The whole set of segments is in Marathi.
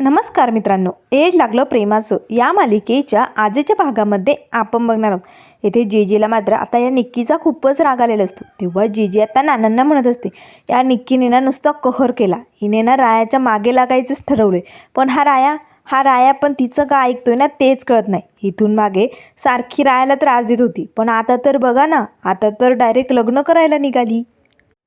नमस्कार मित्रांनो एड लागलं प्रेमाचं. या मालिकेच्या आजच्या भागामध्ये आपण बघणार आहोत. येथे जेजीला मात्र आता या निक्कीचा खूपच राग आलेला असतो. तेव्हा जीजी आता नानांना म्हणत असते या निक्कीने ना नुसता कहर केला. हिने ना रायाच्या मागे लागायचंच ठरवले पण हा राया हा राया पण तिचं का ऐकतोय ना तेच कळत नाही. इथून मागे सारखी रायाला त्रास देत होती. पण आता तर बघा ना आता तर डायरेक्ट लग्न करायला निघाली.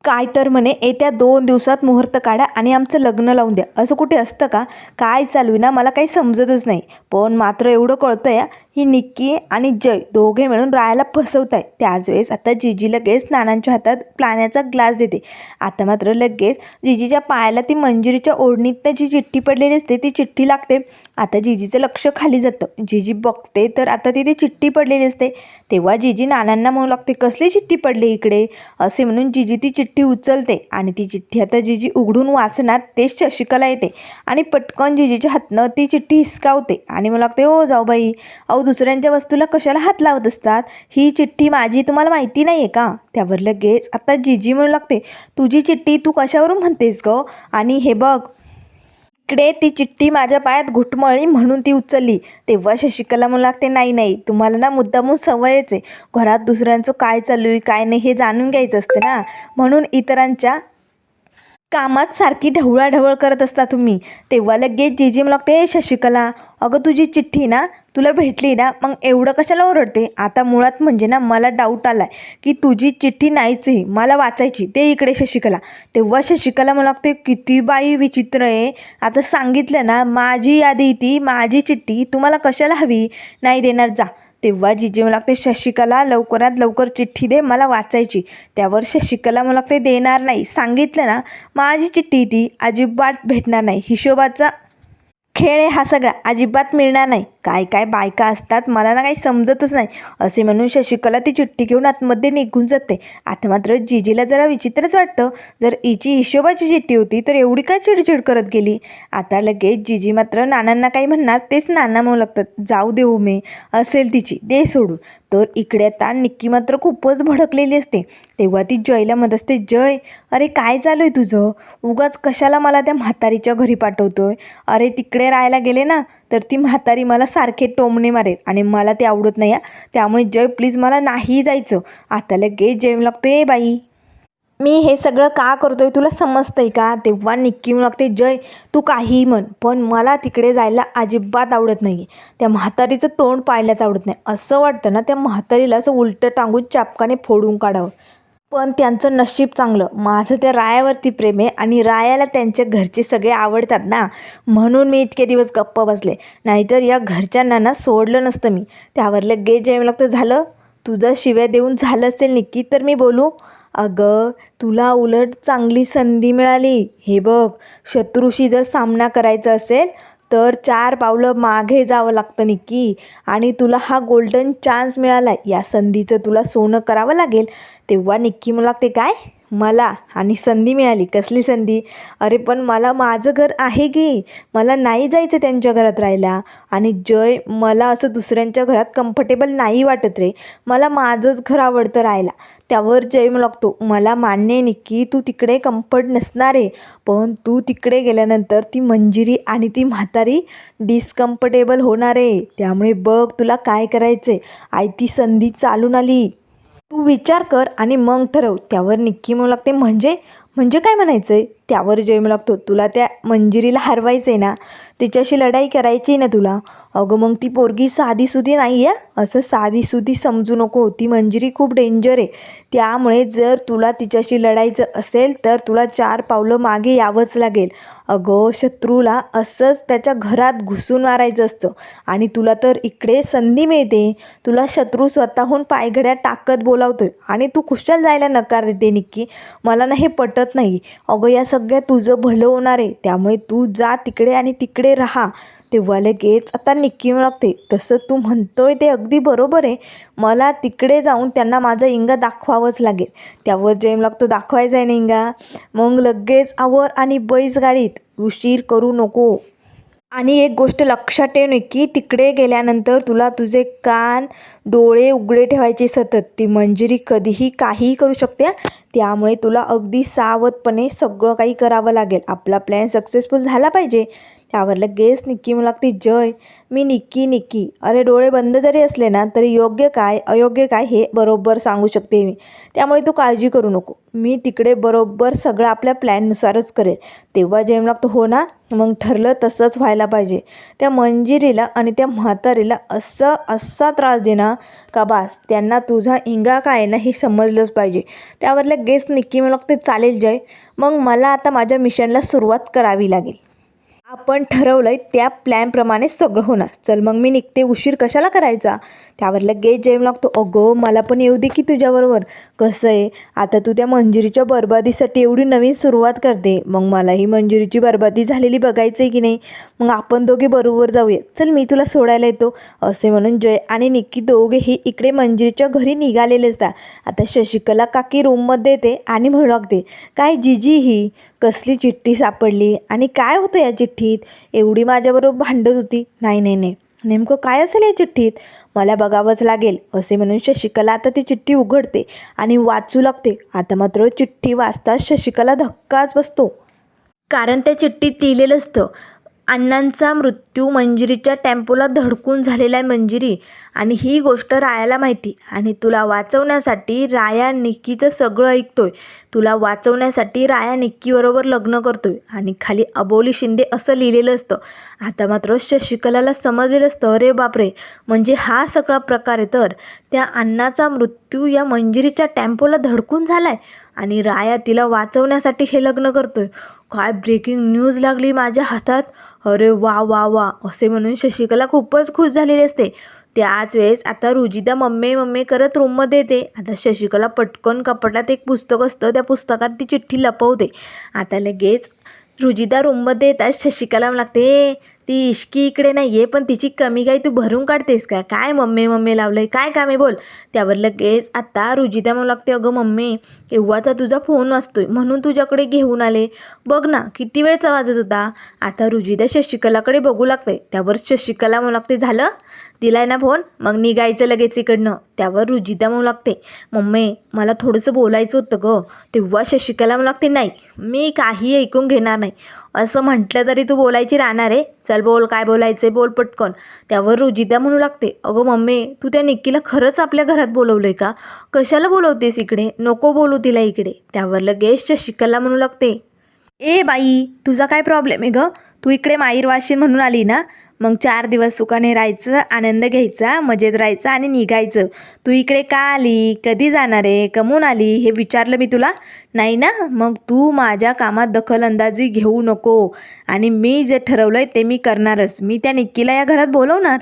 काय तर म्हणे येत्या दोन दिवसात मुहूर्त काढा आणि आमचं लग्न लावून द्या. असं कुठे असतं का? काय चालू आहे ना? मला काही समजतच नाही. पण मात्र एवढं कळतं या ही निक्की आणि जय दोघे मिळून रायाला फसवत आहे त्याच वेळेस आता जिजी लगेच नानांच्या हातात पाण्याचा ग्लास देते. आता मात्र लगेच जिजीच्या पायाला ती मंजुरीच्या ओढणीतनं जी चिठ्ठी पडलेली असते ती चिठ्ठी लागते. आता जिजीचं लक्ष खाली जातं. जिजी बघते तर आता तिथे चिठ्ठी पडलेली असते. तेव्हा जिजी नानांना म्हणू लागते कसली चिठ्ठी पडली इकडे? असे म्हणून जिजी ती चिठ्ठी उचलते आणि ती चिठ्ठी आता जिजी उघडून वाचणार तेच शशिकला येते. आणि पटकन जिजीच्या हातनं ती चिठ्ठी हिसकावते आणि मला लागते हो जाऊ बाई. अहो दुसऱ्यांच्या वस्तूला कशाला हात लावत असतात? ही चिठ्ठी माझी तुम्हाला माहिती नाही आहे का? त्यावर लगेच आता जीजी म्हणू लागते तुझी चिठ्ठी तू कशावरून म्हणतेस ग? आणि हे बघ इकडे ती चिठ्ठी माझ्या पायात घुटमळली म्हणून ती उचलली. तेव्हा शशिकला म्हणू लागते नाही नाही तुम्हाला ना मुद्दामून सवयच आहे. घरात दुसऱ्यांचं काय चालू आहे काय नाही हे जाणून घ्यायचं असतं ना. म्हणून इतरांच्या कामात सारखी ढवळाढवळ करत असता तुम्ही. तेव्हा लगेच जिजी मला लागते शशिकला अगं तुझी चिठ्ठी ना तुला भेटली ना मग एवढं कशाला ओरडते? आता मुळात म्हणजे ना मला डाऊट आला आहे की तुझी चिठ्ठी नाहीच आहे मला वाचायची ते इकडे शशिकला. तेव्हा शशिकला मला लागते किती बाई विचित्र आहे. आता सांगितलं ना माझी यादी ती माझी चिठ्ठी तुम्हाला कशाला हवी? नाही देणार जा. तेव्हा जिजी मला लागते शशिकला लवकरात लवकर चिठ्ठी दे मला वाचायची. त्यावर शशिकला मला लागते देणार नाही. सांगितलं ना माझी चिठ्ठी ती अजिबात भेटणार नाही. हिशोबाचा खेळ आहे हा सगळा. अजिबात मिळणार नाही. काय काय बायका असतात मला ना काही समजतच नाही. असे म्हणून शशिकला ती चिठ्ठी घेऊन आतमध्ये निघून जाते. आता मात्र जिजीला जरा विचित्रच वाटतं. जर हिची हिशोबाची चिठ्ठी होती तर एवढी काय चिडचिड करत गेली? आता लगेच जिजी मात्र नानांना काही म्हणणार तेच नाना म्हणू लागतात. जाऊ दे मे. असेल तिची. दे सोडून. तर इकडे आता निक्की मात्र खूपच भडकलेली असते. तेव्हा ती जयला म्हणत असते जय अरे काय चालू आहे तुझं? उगाच कशाला मला त्या म्हातारीच्या घरी पाठवतोय? अरे तिकडे राहायला गेले ना तर ती म्हातारी मला सारखे टोमणे मारेल आणि मला ते आवडत नाही त्यामुळे जय प्लीज मला नाही जायचं. आता लगेच जय लागतो "ए बाई. मी हे सगळं का करतोय तुला समजतंय का? तेव्हा निक्की लागते जय तू काही म्हण पण मला तिकडे जायला अजिबात आवडत नाही त्या म्हातारीचं तोंड पाहायलाच आवडत नाही. असं वाटतं ना त्या म्हातारीला असं उलटं टांगून चापकाने फोडून काढावं. पण त्यांचं नशीब चांगलं. माझं त्या रायावरती प्रेम आहे आणि रायाला त्यांच्या घरचे सगळे आवडतात ना. म्हणून मी इतके दिवस गप्प बसले. नाहीतर या घरच्यांना ना सोडलं नसतं मी. त्यावर लगेच जेवण लागतं. झालं? तुझं शिव्या देऊन झालं असेल निक्की तर मी बोलू? अगं तुला उलट चांगली संधी मिळाली. हे बघ शत्रूशी जर सामना करायचा असेल तर चार पावलं मागे जावं लागतं निक्की. आणि तुला हा गोल्डन चान्स मिळाला. या संधीचं तुला सोनं करावं लागेल. तेव्हा निक्की मला ते काय? मला. आणि संधी मिळाली. कसली संधी? अरे पण मला माझं घर आहे की? मला नाही जायचं त्यांच्या घरात राहायला. आणि जय मला असं दुसऱ्यांच्या घरात कम्फर्टेबल नाही वाटत रे. मला माझंच घर आवडतं राहायला. त्यावर जैम लागतो. मला मान्य आहे निक्की तू तिकडे कम्फर्ट नसणार आहे. पण तू तिकडे गेल्यानंतर ती मंजिरी आणि ती म्हातारी डिस्कम्फर्टेबल होणार आहे. त्यामुळे बघ तुला काय करायचं आहे आई ती संधी चालून आली. तू विचार कर आणि मग ठरव. त्यावर निक्की म्हणू लागते. म्हणजे? म्हणजे काय म्हणायचं आहे त्यावर जय लागतो. तुला त्या मंजिरीला हरवायचं आहे ना तिच्याशी लढाई करायची आहे ना तुला. अगं मग ती पोरगी साधीसुधी नाही आहे असं साधीसुधी समजू नको. ती मंजिरी खूप डेंजर आहे. त्यामुळे जर तुला तिच्याशी लढायचं असेल तर तुला चार पावलं मागे यावंच लागेल. अगं शत्रूला असंच त्याच्या घरात घुसून मारायचं असतं. आणि तुला तर इकडे संधी मिळते. तुला शत्रू स्वतःहून पायघड्या टाकत बोलावतोय. आणि तू खुशाल जायला नकार देते निक्की. मला ना हे पटत नाही. अगं या सगळ्या तुझं भलं होणार आहे. त्यामुळे तू जा तिकडे आणि तिकडे राहा. तेव्हा लगेच आता निक्की लागते तसं तू म्हणतोय ते अगदी बरोबर आहे. मला तिकडे जाऊन त्यांना माझा इंगा दाखवावंच लागेल. त्यावर जेम लागतो दाखवायचा आहे ना इंगा मग लगेच आवर आणि बैस गाडीत. उशीर करू नको. आणि एक गोष्ट लक्षात ठेव की तिकडे गेल्यानंतर तुला तुझे कान डोळे उघडे ठेवायचे सतत. ती मंजिरी कधीही काहीही करू शकते. त्यामुळे तुला अगदी सावधपणे सगळं काही करावं लागेल. आपला प्लॅन सक्सेसफुल झाला पाहिजे. त्यावर लगेच निक्की म्हणू लागते जय मी निक्की निक्की. अरे डोळे बंद जरी असले ना तरी योग्य काय अयोग्य काय हे बरोबर सांगू शकते मी. त्यामुळे तू काळजी करू नको. मी तिकडे बरोबर सगळं आपल्या प्लॅननुसारच करेल. तेव्हा जेम लागतो हो ना मग ठरलं तसंच व्हायला पाहिजे. त्या मंजिरीला आणि त्या म्हातारीला असं असा त्रास देणार का बास त्यांना तुझा इंगा काय आहे ना हे समजलंच पाहिजे. त्यावर लगेच निक्की मला लागते चालेल जय मग मला आता माझ्या मिशनला सुरुवात करावी लागेल. आपण ठरवलं आहे त्या प्लॅनप्रमाणे सगळं होणार. चल मग मी निघते. उशीर कशाला करायचा? त्यावर लगेच जेम लागतो. अगं मला पण येऊ दे की तुझ्याबरोबर. कसं आहे? आता तू त्या मंजुरीच्या बरबादीसाठी एवढी नवीन सुरुवात करते. मग मला ही मंजुरीची बरबादी झालेली बघायचं आहे की नाही? मग आपण दोघे बरोबर जाऊया. चल मी तुला सोडायला येतो. असे म्हणून जय आणि निक्की दोघेही इकडे मंजुरीच्या घरी निघालेले असतात आता शशिकला काकी रूममध्ये येते आणि म्हणू लागते काय जिजी ही? कसली चिठ्ठी सापडली? आणि काय होतं या चिठ्ठीत? एवढी माझ्याबरोबर भांडत होती. नाही नाही नाही. नेमकं काय असेल या चिठ्ठीत? मला बघावंच लागेल. असे म्हणून शशिकला आता ती चिठ्ठी उघडते आणि वाचू लागते. आता मात्र चिठ्ठी वाचताच शशिकला धक्काच बसतो. कारण त्या चिठ्ठीत लिहिलेलं असतं अण्णांचा मृत्यू मंजिरीच्या टेम्पोला धडकून झालेला आहे मंजिरी. आणि ही गोष्ट रायाला माहिती. आणि तुला वाचवण्यासाठी राया निक्कीचं सगळं ऐकतोय. तुला वाचवण्यासाठी राया निक्कीबरोबर लग्न करतोय. आणि खाली अबोली शिंदे असं लिहिलेलं असतं. आता मात्र शशिकलाला समजलेलं असतं अरे बापरे! म्हणजे हा सगळा प्रकार आहे तर? त्या अण्णाचा मृत्यू या मंजिरीच्या टेम्पोला धडकून झाला आहे आणि राया तिला वाचवण्यासाठी हे लग्न करतोय. काय ब्रेकिंग न्यूज लागली माझ्या हातात? अरे वा वा वा. असे म्हणून शशिकला खूपच खुश झालेली असते. त्याच वेळेस आता रुजिता मम्मी मम्मी करत रूममध्ये येते. आता शशिकला पटकन कपाटात एक पुस्तक असतं. त्या पुस्तकात ती चिठ्ठी लपवते. आता लगेच रुजिता रूममध्ये येतात शशिकला लागते ती इश्की इकडे नाही आहे पण तिची कमी काही तू भरून काढतेस का? काय मम्मी मम्मी लावलं आहे काय कामे बोल. त्यावर लगेच आत्ता रुजिता म्हणू लागते अगं मम्मी केव्हाचा तुझा फोन वाजतोय म्हणून तुझ्याकडे घेऊन आले. बघ ना किती वेळचा वाजत होता? आता रुजिता शशिकलाकडे बघू लागते त्यावर शशिकला म्हणू लागते झालं? दिलाय ना फोन? मग निघायचं लगेच इकडनं. त्यावर रुजिता म्हणू लागते मम्मी मला थोडंसं बोलायचं होतं गं. तेव्हा शशिकला म्हणू लागते नाही मी काही ऐकून घेणार नाही. असं म्हटलं तरी तू बोलायची राहणार आहे. चल बोल काय बोलायचं आहे बोल पटकन. त्यावर रुजिता म्हणू लागते अगं मम्मी तू त्या निक्कीला खरंच आपल्या घरात बोलवलं आहे का? कशाला बोलवतेस इकडे? नको बोलू तिला इकडे. त्यावर लगेच शशिकला म्हणू लागते ए बाई तुझा काय प्रॉब्लेम आहे गं? तू इकडे माईर वाशीन म्हणून आली ना? मग चार दिवस सुखाने राहायचं आनंद घ्यायचा मजेत राहायचं आणि निघायचं. तू इकडे का आली? कधी जाणार आहे? कमून आली? हे विचारलं मी तुला. नाही ना? मग तू माझ्या कामात दखलंदाजी घेऊ नको. आणि मी जे ठरवलं आहे ते मी करणारच. मी त्या निक्कीला या घरात बोलवणार.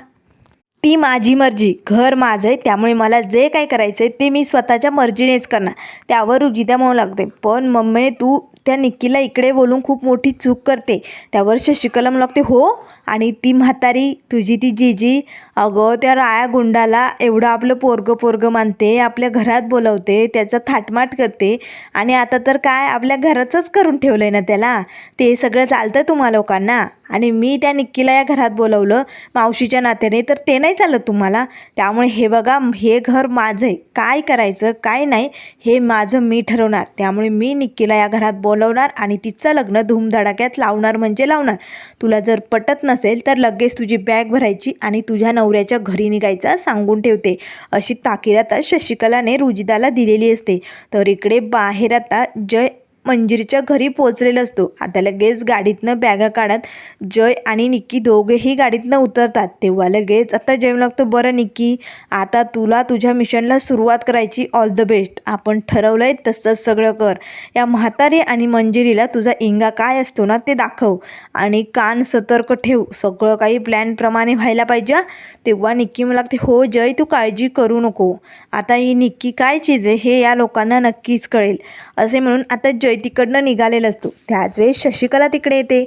ती माझी मर्जी. घर माझं आहे त्यामुळे मला जे काय करायचं आहे ते मी स्वतःच्या मर्जीनेच करणार. त्यावर रुजिता म्हणू लागते. पण मम्मी तू त्या निक्कीला इकडे बोलून खूप मोठी चूक करते. त्यावर शशिकला म्हणू लागते हो? आणि ती म्हातारी तुझी ती जीजी अगं त्या राया गुंडाला एवढं आपलं पोरगं पोरगं मानते आपल्या घरात बोलवते त्याचा थाटमाट करते आणि आता तर काय आपल्या घराचंच करून ठेवलं आहे ना त्याला? ते सगळं चालतं तुम्हा लोकांना. आणि मी त्या निक्कीला या घरात बोलवलं मावशीच्या नात्याने तर ते नाही चालत तुम्हाला. त्यामुळे हे बघा हे घर माझं आहे. काय करायचं काय नाही हे माझं मी ठरवणार. त्यामुळे मी निक्कीला या घरात बोलवणार आणि तिचं लग्न धूमधडाक्यात लावणार म्हणजे लावणार. तुला जर पटत नसेल तर लगेच तुझी बॅग भरायची आणि तुझ्या नवऱ्याच्या घरी निघायचा सांगून ठेवते. अशी ताकीद आता शशिकलाने रुजिदाला दिलेली असते. तर इकडे बाहेर आता जय मंजिरीच्या घरी पोचलेला असतो. आता लगेच गाडीतनं बॅगा काढत जय आणि निक्की दोघेही गाडीतनं उतरतात. तेव्हा लगेच आता जय लागतो. बरं निक्की आता तुला तुझ्या मिशनला सुरुवात करायची. ऑल द बेस्ट आपण ठरवलं आहे तसंच सगळं कर. या म्हातारी आणि मंजिरीला तुझा इंगा काय असतो ना ते दाखव. आणि कान सतर्क ठेव. सगळं काही प्लॅनप्रमाणे व्हायला पाहिजे तेव्हा निक्की मला लागते हो जय तू काळजी करू नको. आता ही निक्की काय चीज आहे हे या लोकांना नक्कीच कळेल. असे म्हणून आता जय तिकडनं निघालेला असतो. त्याच वेळेस शशिकला तिकडे येते.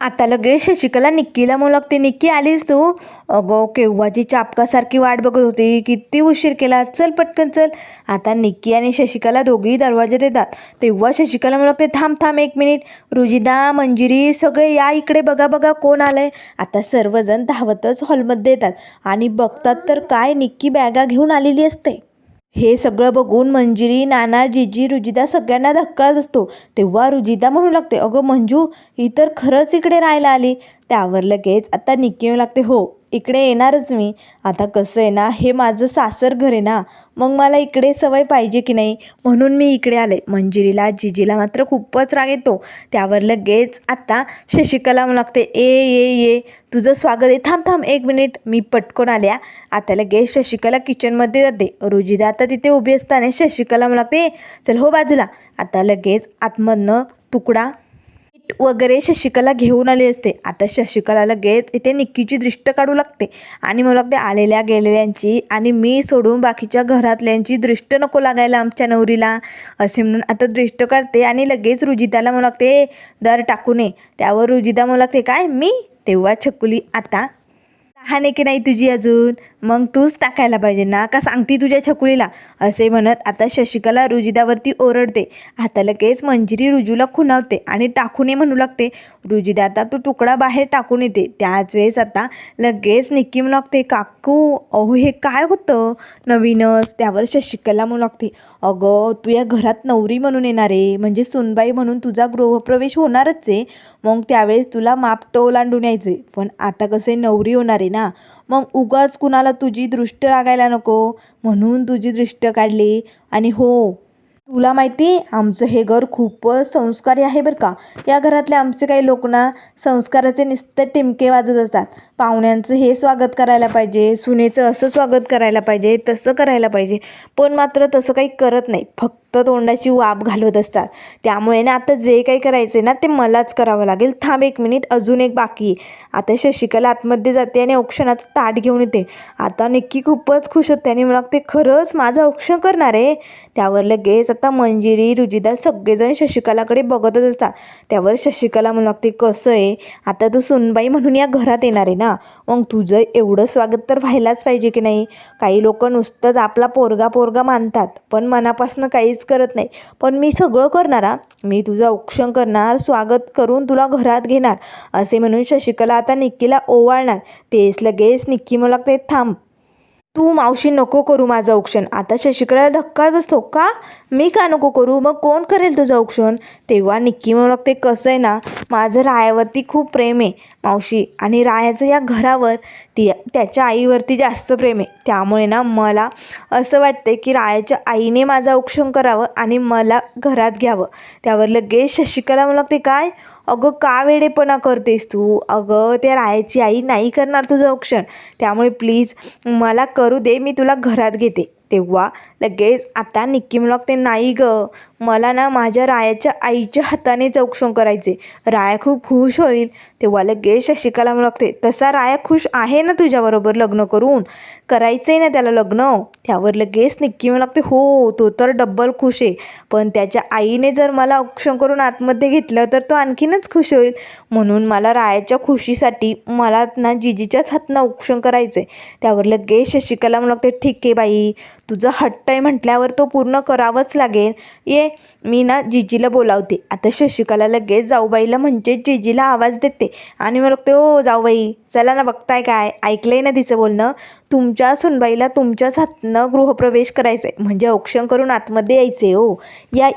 आता लगेच शशिकला निक्कीला म्हणू लागते निक्की आलीस तू? अगं केव्हाची चापकासारखी वाट बघत होती. किती उशीर केला. चल पटकन चल. आता निक्की आणि शशिकला दोघेही दरवाजे येतात. तेव्हा शशिकला म्हणू लागते थांब थांब एक मिनिट. रुजिदा मंजिरी सगळे या इकडे बघा बघा कोण आलंय. आता सर्वजण धावतच हॉलमध्ये येतात. आणि बघतात तर काय निक्की बॅगा घेऊन आलेली असते. हे सगळं बघून मंजिरी नाना जिजी रुजिदा सगळ्यांना धक्का बसतो. तेव्हा रुजिदा म्हणू लागते अगं मंजू ही तर खरंच इकडे राहायला आली. त्यावर लगेच आता निक्की येऊ लागते हो इकडे येणारच मी. आता कसं आहे ना हे माझं सासर घर आहे ना मग मला इकडे सवय पाहिजे की नाही? म्हणून मी इकडे आले. मंजिरीला जिजीला मात्र खूपच राग येतो. त्यावर लगेच आता शशिकला लागते ए ये ये तुझं स्वागत आहे. थांब थांब एक मिनिट मी पटकन आल्या. आता लगेच शशिकला किचनमध्ये जाते. रुजिदा आता तिथे उभी असताना शशिकला लागते चल हो बाजूला आता लगेच आतमधनं तुकडा वगैरे शशिकला घेऊन आली असते. आता शशिकला लगेच इथे निक्कीची दृष्ट काढू लागते. आणि मला लागते आलेल्या गेलेल्यांची आणि मी सोडून बाकीच्या घरातल्यांची दृष्ट नको लागायला आमच्या नवरीला असे म्हणून आता दृष्ट काढते आणि लगेच रुजिताला मला लागते दर टाकू नये. त्यावर रुजिता मला लागते काय? मी? तेव्हा छकुली आता. लहान आहे की नाही तुझी अजून? मग तूच टाकायला पाहिजे ना का सांगती तुझ्या छकुलीला? असे म्हणत आता शशिकला रुजिदावरती ओरडते. आता लगेच मंजिरी रुजूला खुणावते आणि टाकून ये म्हणू लागते. रुजिदा आता तो तुकडा बाहेर टाकून येते. त्याच वेळेस आता लगेच निक्की म्हणू लागते काकू अहो हे काय होतं? नवीनच. त्यावर शशिकला म्हणू लागते अगं तू या घरात नवरी म्हणून येणार आहे. म्हणजे सुनबाई म्हणून तुझा गृहप्रवेश होणारच आहे. मग त्यावेळेस तुला माप टो लांडून यायचे पण आता कसे नवरी होणार आहे ना मग उगाच कुणाला तुझी दृष्ट लागायला नको. म्हणून तुझी दृष्ट काढली. आणि हो तुला माहिती आमचं हे घर खूपच संस्कारी आहे बरं का. या घरातले आमचे काही लोक ना संस्काराचे नुसतं टिमके वाजत असतात. पाहुण्यांचं हे स्वागत करायला पाहिजे सुनेचं असं स्वागत करायला पाहिजे तसं करायला पाहिजे. पण मात्र तसं काही करत नाही. फक्त तोंडाची वाप घालवत असतात. त्यामुळे ना आता जे काही करायचं आहे ना ते मलाच करावं लागेल. थांब एक मिनिट अजून एक बाकी. आहे. आता शशिकला आतमध्ये जाते आणि औक्षणाचं ताट घेऊन येते. आता नक्की खूपच खुश होते आणि मला ते खरंच माझं औक्षण करणार आहे. त्यावर लगेच आता मंजिरी रुजिदा सगळेजण शशिकलाकडे बघतच असतात. त्यावर शशिकला म्हणू लागते कसं आहे? आता तू सुनबाई म्हणून या घरात येणार आहे ना? मग तुझं एवढं स्वागत तर व्हायलाच पाहिजे की नाही? काही लोक नुसतंच आपला पोरगा पोरगा मानतात पण मनापासून काहीच करत नाही. पण मी सगळं करणार मी तुझं औक्षण करणार स्वागत करून तुला घरात घेणार असे म्हणून शशिकला आता निक्कीला ओवाळणार. तेच लगेच निक्की मला ते थांब तू मावशी नको करू माझं औक्षण. आता शशिकला धक्का बसतो. का? मी का नको करू? मग कोण करेल तुझं औक्षण? तेव्हा निक्की म्हणू लागते कसं आहे ना माझं रायावरती खूप प्रेम आहे मावशी. आणि रायाचं या घरावर ती त्याच्या आईवरती जास्त प्रेम आहे. त्यामुळे ना मला असं वाटते की रायाच्या आईने माझं औक्षण करावं आणि मला घरात घ्यावं. त्यावर लगेच शशिकला मला लागते काय? अगं का वेडेपणा करतेस तू? अगं त्या रायाची आई नाही करणार तुझं औक्षण. त्यामुळे प्लीज मला करू दे मी तुला घरात घेते. तेव्हा लगेच आता निक्की म्हणू लागते नाही गं. मला ना माझ्या रायाच्या आईच्या हातानेच चौकशन करायचे राया खूप खुश होईल. तेव्हा लगेच शशिकाला लागते तसा राया खुश आहे ना तुझ्याबरोबर लग्न करून? करायचं आहे ना त्याला लग्न? त्यावर लगेच निक्की म्हणू लागते हो तो तर डब्बल खुश आहे. पण त्याच्या आईने जर मला औक्षण करून आतमध्ये घेतलं तर तो आणखीनच खुश होईल. म्हणून मला रायाच्या खुशीसाठी मला ना जिजीच्याच हातनं औक्षण करायचं आहे त्यावर लगेच शशिकला म्हणू लागते ठीक आहे बाई. तुझं हट्ट आहे म्हटल्यावर तो पूर्ण करावंच लागेल. ये मी ना जिजीला बोलावते. आता शशिकला लगेच जाऊबाईला म्हणजे जिजीला आवाज देते. आणि मग ते ओ हो, जाऊबाई चला ना बघताय काय? ऐकलंय ना तिचं बोलणं? तुमच्या सुनबाईला तुमच्याच हातनं गृहप्रवेश करायचा आहे म्हणजे औक्षण करून आतमध्ये यायचे हो. या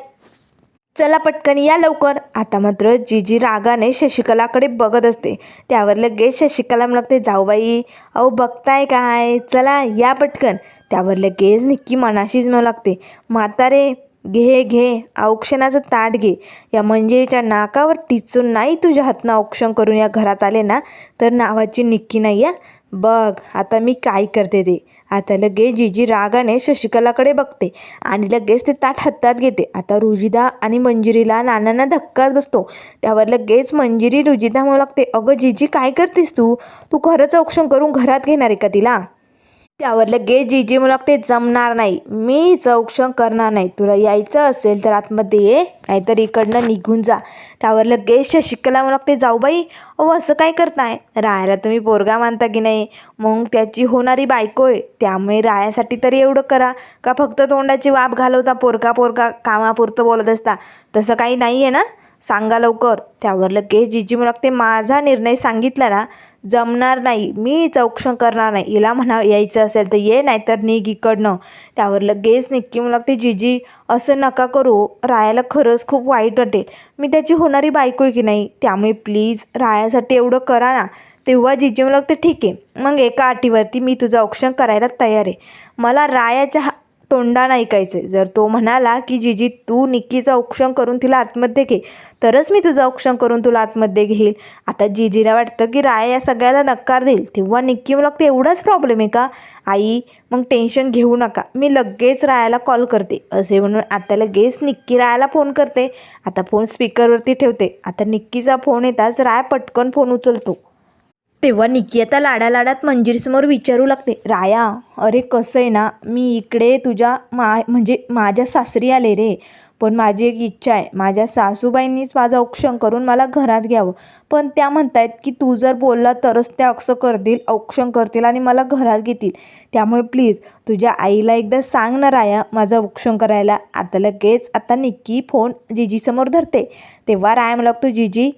चला पटकन या लवकर. आता मात्र जिजी रागाने शशिकलाकडे बघत असते. त्यावर लगेच शशिकला म्हणते जाऊबाई अहो बघताय काय? चला या पटकन. त्यावर लगेच निक्की मनाशीच म्हणू लागते म्हातारे घे घे औक्षणाचं ताट घे. या मंजिरीच्या नाकावर टिचून नाही तुझ्या हातनं औक्षण करून या घरात आले ना? तर नावाची निक्की नाही या बघ आता मी काय करते ते. आता लगेच जिजी रागाने शशिकलाकडे बघते आणि लगेच ते ताट हातात घेते. आता रुजिदा आणि मंजिरीला नानांना धक्काच बसतो. त्यावर लगेच मंजिरी रुजिदा म्हणू लागते अगं जिजी काय करतेस तू? तू खरंच औक्षण करून घरात घेणार आहे का तिला? त्यावर लगेच जिजी म्हणू ते जमणार नाही. मी चौकशन करणार नाही. तुला यायचं असेल तर आतमध्ये ये नाहीतर इकडनं निघून जा. त्यावर लगेच शशिकला म्हणू ते जाऊ बाई अहो असं काय करताय? रायाला तुम्ही पोरगा मानता की नाही? मग त्याची होणारी बायको आहे. त्यामुळे रायासाठी तरी एवढं करा. का फक्त तोंडाची वाप घालवता पोरका पोरका कामापुरतं बोलत असता? तसं काही नाही आहे ना? सांगा लवकर. त्यावर लगेच जिजी मुलाक ते माझा निर्णय सांगितला ना जमणार नाही. मी चौकशन करणार नाही. हिला म्हणा यायचं असेल तर ये नाहीतर निघ इकडनं. त्यावर लगेच निक्की म्हणू लागते जिजी असं नका करू. रायाला खरंच खूप वाईट वाटेल. मी त्याची होणारी बायको आहे की नाही त्यामुळे प्लीज रायासाठी एवढं करा ना. तेव्हा जिजी म्हणू लागते ठीक आहे. मग एका अटीवरती मी तुझं औक्षण करायला तयार आहे. मला रायाच्या हा तोंडानं ऐकायचं आहे जर तो म्हणाला की जिजी तू निक्कीचं औक्षण करून तिला आतमध्ये घे तरच मी तुझं औक्षण करून तुला आतमध्ये घेईल. आता जिजीला वाटतं की राया या सगळ्याला नकार देईल. तेव्हा निक्की मला लागते एवढाच प्रॉब्लेम आहे का? आई मग टेन्शन घेऊ नका. मी लगेच रायाला कॉल करते. असे म्हणून आता लगेच निक्की रायाला फोन करते. आता फोन स्पीकरवरती ठेवते. आता निक्कीचा फोन येताच राय पटकन फोन उचलतो. तेव्हा निकिता आता लाडा लाडात मंजिरीसमोर विचारू लागते राया अरे कसं आहे ना मी इकडे तुझ्या मा म्हणजे माझ्या सासरी आले रे. पण माझी एक इच्छा आहे माझ्या सासूबाईंनीच माझं औक्षण करून मला घरात घ्यावं. पण त्या म्हणतायत की तू जर बोलला तरच त्या अक्ष करतील औक्षण करतील आणि मला घरात घेतील. त्यामुळे प्लीज तुझ्या आईला एकदा सांग ना राया माझं औक्षण करायला. आता लगेच आता निक्की फोन जिजीसमोर धरते. तेव्हा राया मला लागतो जिजी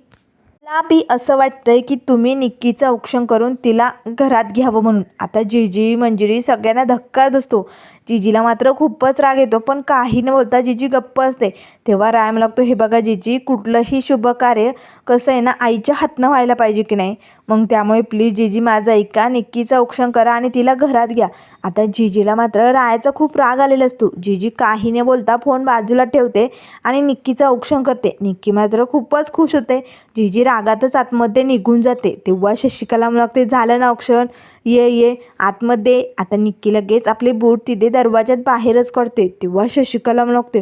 मला बी असं वाटतंय की तुम्ही निक्कीचं औक्षण करून तिला घरात घ्यावं म्हणून. आता जिजी मंजिरी सगळ्यांना धक्का बसतो. जिजीला मात्र खूपच राग येतो पण काही न बोलता जिजी गप्प असते. तेव्हा राम लागतो हे बघा जिजी कुठलंही शुभ कार्य कसं आहे ना आईच्या हातनं व्हायला पाहिजे की नाही? मग त्यामुळे प्लीज जिजी माझं ऐका निक्कीचं औक्षण करा आणि तिला घरात घ्या. आता जिजीला मात्र रायाचा खूप राग आलेला असतो. जीजी काही न बोलता फोन बाजूला ठेवते आणि निक्कीचं औक्षण करते. निक्की मात्र खूपच खुश होते. जीजी रागातच आतमध्ये निघून जाते. तेव्हा शशिकला लागते झालं ना औक्षण? ये ये आतमध्ये आता निक्की लगेच आपले बूट तिथे दरवाज्यात बाहेरच काढते. तेव्हा शशिकला लागते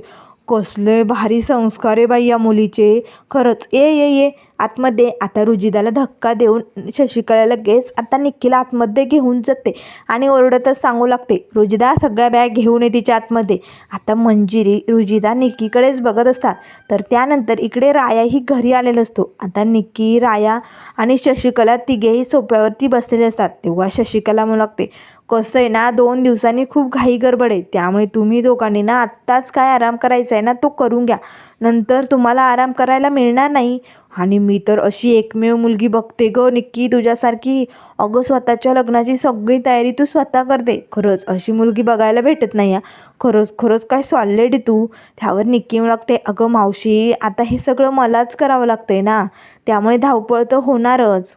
कसले भारी संस्कार आहे बाई या मुलीचे. खरंच. ये ये ये. आतमध्ये. आता रुजिदाला धक्का देऊन शशिकला लगेच आता निक्कीला आतमध्ये घेऊन जाते आणि ओरडतच सांगू लागते रुजिदा सगळ्या बॅग घेऊन ये तिच्या आतमध्ये. आता मंजिरी रुजिदा निक्कीकडेच बघत असतात. तर त्यानंतर इकडे रायाही घरी आलेला असतो. आता निक्की राया आणि शशिकला तिघेही सोप्यावरती बसलेले असतात. तेव्हा शशिकला म्हणू लागते कसं आहे ना दोन दिवसांनी खूप घाई गडबड आहे. त्यामुळे तुम्ही दोघांनी ना आत्ताच काय आराम करायचा आहे ना तो करून घ्या. नंतर तुम्हाला आराम करायला मिळणार नाही. आणि मी तर अशी एकमेव मुलगी बघते ग निक्की तुझ्यासारखी. अगं स्वतःच्या लग्नाची सगळी तयारी तू स्वतः करते. खरंच अशी मुलगी बघायला भेटत नाही या खरंच खरंच काय सॉलिड तू. त्यावर निक्की लागते अगं मावशी आता हे सगळं मलाच करावं लागतंय ना. त्यामुळे धावपळ तर होणारच.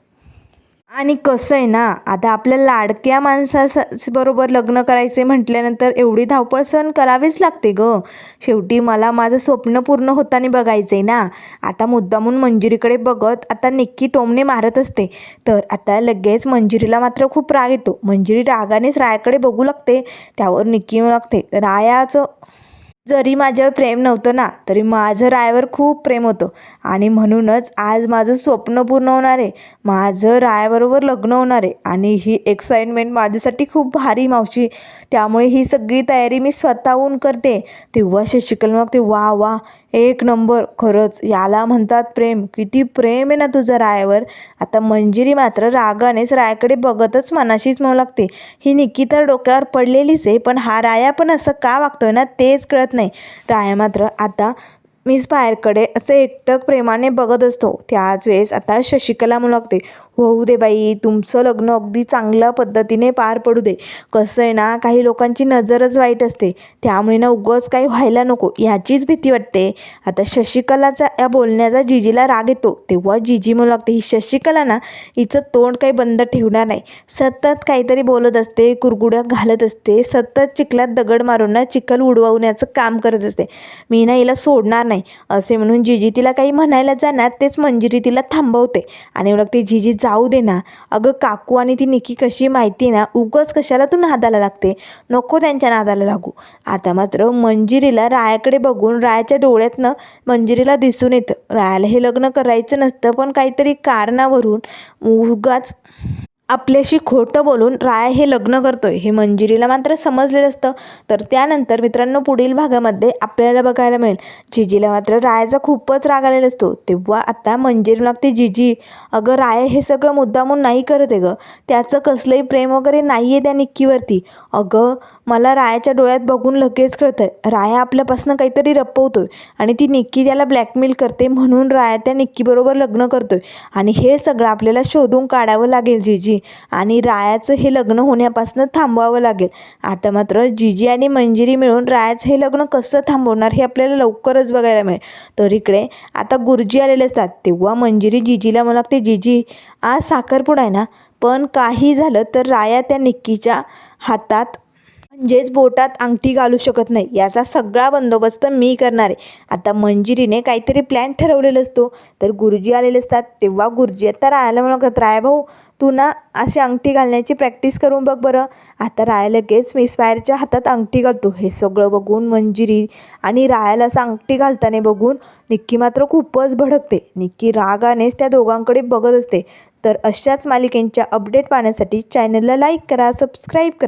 आणि कसं आहे ना आता आपल्या लाडक्या माणसास बरोबर लग्न करायचे म्हटल्यानंतर एवढी धावपळ सहन करावीच लागते ग. शेवटी मला माझं स्वप्न पूर्ण होताना बघायचं आहे ना. आता मुद्दामून मंजिरीकडे बघत आता निक्की टोमणे मारत असते. तर आता लगेच मंजिरीला मात्र खूप राग येतो. मंजिरी रागानेच रायाकडे बघू लागते. त्यावर निक्की लागते रायाचं जरी माझ्यावर प्रेम नव्हतं ना तरी माझं रायावर खूप प्रेम होतं. आणि म्हणूनच आज माझं स्वप्न पूर्ण होणार आहे. माझं रायाबरोबर लग्न होणार आहे. आणि ही एक्साइटमेंट माझ्यासाठी खूप भारी मावशी. त्यामुळे ही सगळी तयारी मी स्वतःहून करते. तेव्हा शशिकल मग ते वा वा एक नंबर. खरंच याला म्हणतात प्रेम. किती प्रेम आहे ना तुझं रायावर. आता मंजिरी मात्र रागानेच रायाकडे बघतच मनाशीच म्हणू लागते. ही निकी तर डोक्यावर पडलेलीच आहे पण हा राया पण असं का वागतोय ना तेच कळत नाही. राया मात्र आता मी स्पायरकडे असं एकटक प्रेमाने बघत असतो. त्याच वेळेस आता शशिकला म्हणू लागते होऊ दे बाई तुमचं लग्न अगदी चांगल्या पद्धतीने पार पडू दे. कसं आहे ना काही लोकांची नजरच वाईट असते. त्यामुळे ना उगंच काही व्हायला नको ह्याचीच भीती वाटते. आता शशिकलाचा या बोलण्याचा जिजीला राग येतो. तेव्हा जिजी म्हणू लागते ही शशिकला ना हिचं तोंड काही बंद ठेवणार नाही. सतत काहीतरी बोलत असते कुरगुड्या घालत असते सतत चिखलात दगड मारून ना चिखल उडवण्याचं काम करत असते. मी ना हिला सोडणार नाही. असे म्हणून जिजी तिला काही म्हणायला जाणार तेच मंजिरी तिला थांबवते. आणि मग ती जिजी जाऊ दे ना. अगं काकू आणि ती निकी कशी माहिती ना उगच कशाला तू नादाला लागते? नको त्यांच्या नादाला लागू. आता मात्र मंजिरीला रायाकडे बघून रायाच्या डोळ्यातनं मंजिरीला दिसून येतं. रायाला हे लग्न करायचं नसतं पण काहीतरी कारणावरून उगाच आपल्याशी खोटं बोलून राया हे लग्न करतोय हे मंजिरीला मात्र समजलेलं असतं. तर त्यानंतर मित्रांनो पुढील भागामध्ये आपल्याला बघायला मिळेल. जिजीला मात्र रायाचा खूपच राग आलेला असतो. तेव्हा आता मंजिरी लागते जिजी अगं राया हे सगळं मुद्दामून नाही करत आहे गं. त्याचं कसलंही प्रेम वगैरे नाही आहे त्या निक्कीवरती. अगं मला रायाच्या डोळ्यात बघून लगेच कळतं आहे राया आपल्यापासून काहीतरी रपवतोय आणि ती निक्की त्याला ब्लॅकमेल करते म्हणून राया त्या निक्कीबरोबर लग्न करतोय. आणि हे सगळं आपल्याला शोधून काढावं लागेल जिजी. आणि रायाचं हे लग्न होण्यापासून थांबवावं लागेल. आता मात्र जिजी आणि मंजिरी मिळून रायाचं हे लग्न कसं थांबवणार हे आपल्याला लवकरच बघायला मिळेल. तर इकडे आता गुरुजी आलेले असतात. तेव्हा मंजिरी जिजीला मला लागते जिजी आज साखरपुडा आहे ना? पण काही झालं तर राया त्या निक्कीच्या हातात म्हणजेच बोटात अंगठी घालू शकत नाही. याचा सगळा बंदोबस्त मी करणार आहे. आता मंजिरीने काहीतरी प्लॅन ठरवलेला असतो. तर गुरुजी आलेले असतात. तेव्हा गुरुजी आता राहायला म्हणत राय भाऊ तू ना अशी अंगठी घालण्याची प्रॅक्टिस करून बघ बरं. आता राया लगेच मिसफायरच्या हातात अंगठी घालतो. हे सगळं बघून मंजिरी आणि रायाला असं अंगठी घालताना बघून निक्की मात्र खूपच भडकते. निक्की रागानेच त्या दोघांकडे बघत असते. तर अशाच मालिकेंच्या अपडेट पाहण्यासाठी चॅनलला लाईक करा सबस्क्राईब करा.